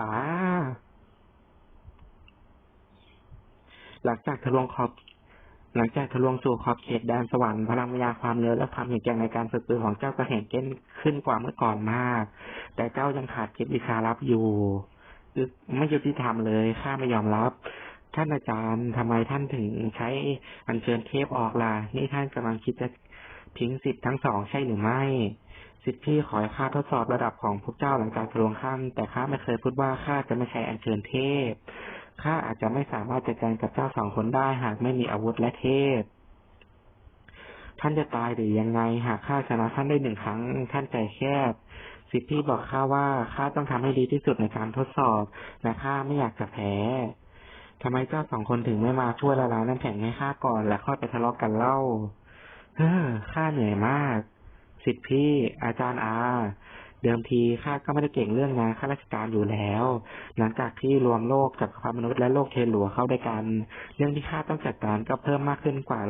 อ่า หลังจากทะลวงขอบ หลังจากทะลวงสู่ขอบเขตแดนสวรรค์พลังวิญญาณความเร็วและความแข็งแกร่งในการฝึกปืนของเจ้าก็แข็งเก้นขึ้นกว่าเมื่อก่อนมาก แต่เจ้ายังขาดเก็บวิชาลับอยู่ ไม่ยุติธรรมเลยข้าไม่ยอมรับท่านอาจารย์ทำไมท่านถึงใช้อัญเชิญเทพออกล่ะ นี่ท่านกำลังคิดจะ ทิ้งสิทธิ์ทั้งสองใช่หรือไม่สิทธิ์พี่ขอให้ข้าทดสอบระดับของพวกเจ้าหลังจากทะลวงขั้นแต่ข้าไม่เคยพูดว่าข้าจะไม่ใช้อัญเชิญเทพข้าอาจจะไม่สามารถจัดการกับเจ้าสองคนได้หากไม่มีอาวุธและเทพ ท่านจะตายหรือยังไงหากข้าชนะท่านได้หนึ่งครั้ง ท่านใจแคบ สิทธิพี่บอกข้าว่าข้าต้องทำให้ดีที่สุดในการทดสอบและข้าไม่อยากจะแพ้ทำไมเจ้าสองคนถึงไม่มาช่วยละลายน้ำแข็งให้ข้าก่อน และค่อยไปทะเลาะกันเล่า เฮ้อข้าเหนื่อยมาก สิทธิพี่ อาจารย์อา เดิมทีข้าก็ไม่ได้เก่งเรื่องงานข้าราชการอยู่แล้ว หลังจากที่รวมโลกจักรพรรดิมนุษย์และโลกเทหลัวเข้าด้วยกัน เรื่องที่ข้าต้องจัดการก็เพิ่มมากขึ้นกว่า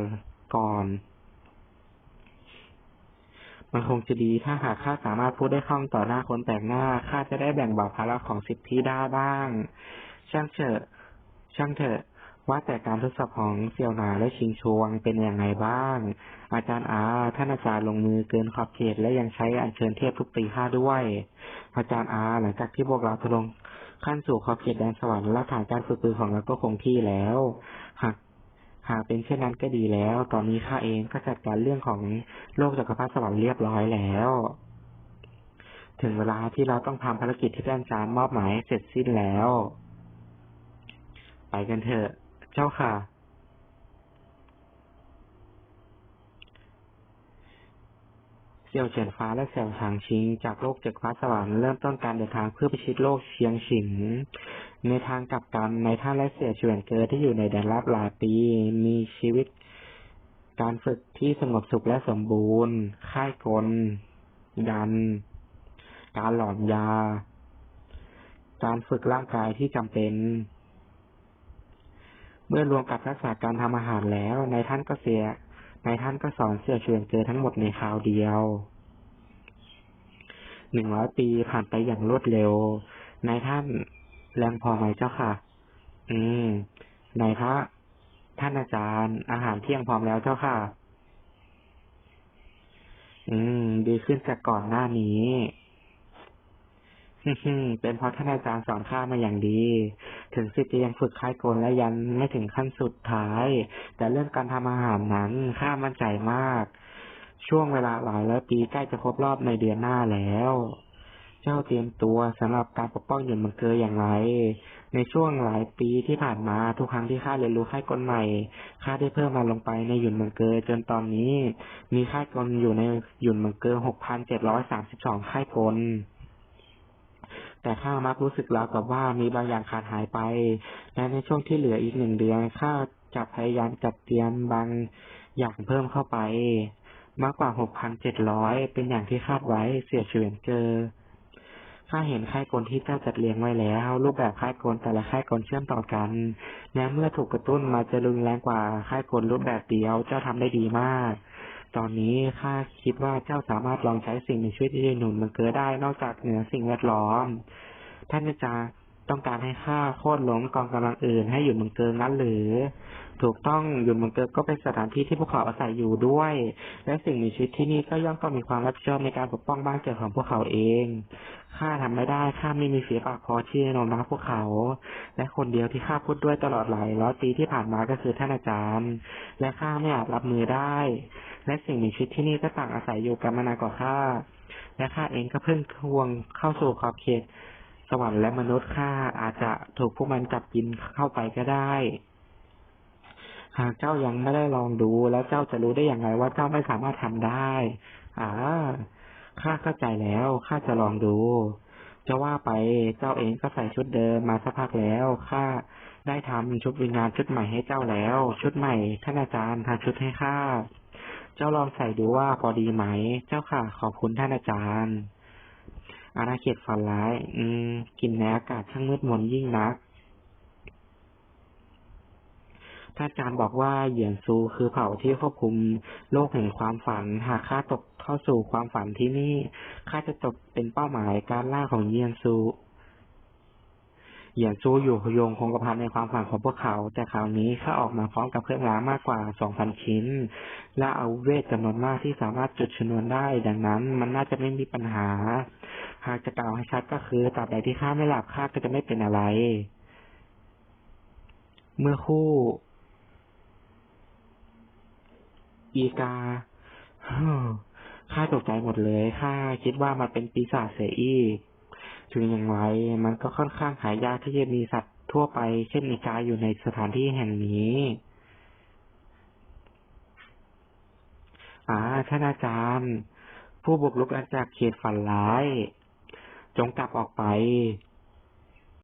ก่อนมันคงจะดีถ้าหากข้าสามารถพูดได้คล่องต่อหน้าคนแปลกหน้าข้าจะได้แบ่งเบาภาระของสิทธิได้บ้าง ช่างเถอะ ช่างเถอะ ว่าแต่การทดสอบของเสี่ยวหนาและชิงชวงเป็นอย่างไรบ้าง อาจารย์อาท่านอาจารย์ลงมือเกินขอบเขตและยังใช้อัญเชิญเทพทุกปีข้าด้วย อาจารย์อาหลังจากที่พวกเราทะลงขั้นสู่ขอบเขตแดนสวรรค์และฐานการฝึกปืนของเราก็คงที่แล้ว หากหากเป็นเช่นนั้นก็ดีแล้ว ตอนนี้ข้าเองก็จัดการเรื่องของโลกจักรพรรดิสวรรค์เรียบร้อยแล้ว ถึงเวลาที่เราต้องทำภารกิจที่ท่านอาจารย์มอบหมายเสร็จสิ้นแล้ว ไปกันเถอะ เจ้าค่ะ เสี่ยวเฉินฟ้าและเสี่ยวหางชิง จากโลกจักรพรรดิสวรรค์เริ่มต้นการเดินทางเพื่อพิชิตโลกเชียงฉิง ในทางกลับกันในท่านและเสี่ยเฉวนเกอที่อยู่ในแดนลับหลาปีมีชีวิตการฝึกที่สงบสุขและสมบูรณ์ ค่ายกลยัน การหลอนยา การฝึกร่างกายที่จำเป็น เมื่อรวมกับทักษะการทำอาหารแล้วในท่านก็เสียในท่านก็สอนเสี่ยเฉวนเกอทั้งหมดในคราวเดียวหนึ่งร้อยปีผ่านไปอย่างรวดเร็วในท่านแรงพอไหมเจ้าค่ะ อืมในพระท่านอาจารย์อาหารเที่ยงพร้อมแล้วเจ้าค่ะ อืม ดีขึ้นจากก่อนหน้านี้ฮึ่มๆเป็นเพราะท่านอาจารย์สอนข้ามาอย่างดี ถึงสิทธิ์จะยังฝึกค่ายกลและยันไม่ถึงขั้นสุดท้าย แต่เรื่องการทำอาหารนั้นข้ามั่นใจมาก ช่วงเวลาหลายร้อยปีใกล้จะครบรอบในเดือนหน้าแล้ว เจ้าเตรียมตัวสำหรับการปกป้องหยุนมังเกออย่างไร ในช่วงหลายปีที่ผ่านมาทุกครั้งที่ข้าเรียนรู้ค่ายกลใหม่ข้าได้เพิ่มมาลงไปในหยุนมังเกอจนตอนนี้ มีค่ายกลอยู่ในหยุนมังเกอหกพันเจ็ดร้อยสามสิบสองค่ายกล แต่ข้ามักรู้สึกราวกับว่ามีบางอย่างขาดหายไป และในช่วงที่เหลืออีกหนึ่งเดือนข้าจะพยายามจัดเตรียมบางอย่างเพิ่มเข้าไป มากกว่าหกพันเจ็ดร้อยเป็นอย่างที่คาดไว้เสียเฉวียนเจอข้าเห็นค่ายกลที่เจ้าจัดเรียงไว้แล้ว รูปแบบค่ายกลแต่ละค่ายกลเชื่อมต่อกันและเมื่อถูกกระตุ้นมาจะรุนแรงกว่าค่ายกลรูปแบบเดียวเจ้าทำได้ดีมาก ตอนนี้ข้าคิดว่าเจ้าสามารถลองใช้สิ่งในชีวิตที่จะหนุนมันเกิดได้นอกจากเหนือสิ่งแวดล้อม ท่านอาจารย์ต้องการให้ข้าโค่นล้มกองกำลังอื่นให้หยุดมังเกองั้นหรือ ถูกต้องหยุดมังเกอก็เป็นสถานที่ที่พวกเขาอาศัยอยู่ด้วย และสิ่งมีชีวิตที่นี่ก็ย่อมต้องมีความรับผิดชอบในการปกป้องบ้านเกิดของพวกเขาเองข้าทำไม่ได้ข้าไม่มีฝีปากพอที่จะโน้มน้าวพวกเขา และคนเดียวที่ข้าพูดด้วยตลอดหลายร้อยปีที่ผ่านมาก็คือท่านอาจารย์ และข้าไม่อาจรับมือได้ และสิ่งมีชีวิตที่นี่ก็ต่างอาศัยอยู่กันมานานกว่าข้าและข้าเองก็เพิ่งทวงเข้าสู่ขอบเขต สวรรค์และมนุษย์ข้าอาจจะถูกพวกมันจับกินเข้าไปก็ได้ หากเจ้ายังไม่ได้ลองดู แล้วเจ้าจะรู้ได้อย่างไรว่าเจ้าไม่สามารถทำได้ อ่าข้าเข้าใจแล้วข้าจะลองดู จะว่าไปเจ้าเองก็ใส่ชุดเดิมมาสักพักแล้วข้าได้ทำชุดวิญญาณชุดใหม่ให้เจ้าแล้ว ชุดใหม่ท่านอาจารย์ทำชุดให้ข้า เจ้าลองใส่ดูว่าพอดีไหม เจ้าค่ะ ขอบคุณท่านอาจารย์ อาณาเขตฝันร้าย อืมกลินในอากาศช่างมืดมนยิ่งนัก ท่านอาจารย์บอกว่าเหยียนซูคือเผ่าที่ควบคุมโลกแห่งความฝัน หากข้าตกเข้าสู่ความฝันที่นี่ข้าจะตกเป็นเป้าหมายการล่าของเหยียนซู เหยียนซูอยู่โยงคงกระพันในความฝันของพวกเขา แต่คราวนี้ข้าออกมาพร้อมกับเครื่องรางมากกว่า2,000ชิ้น และอาวุธเวทจำนวนมากที่สามารถจุดชนวนได้ ดังนั้นมันน่าจะไม่มีปัญหา หากจะกล่าวให้ชัดก็คือตราบใดที่ข้าไม่หลับข้าก็จะไม่เป็นอะไร เมื่อคู่ อีกาข้าตกใจหมดเลยข้าคิดว่ามันเป็นปีศาจเสียอีก ถึงอย่างไรมันก็ค่อนข้างหายากที่จะมีสัตว์ทั่วไป เช่นอีกาอยู่ในสถานที่แห่งนี้ อ่าท่านอาจารย์ ผู้บุกรุกอาจากเขตฝันร้าย จงกลับออกไป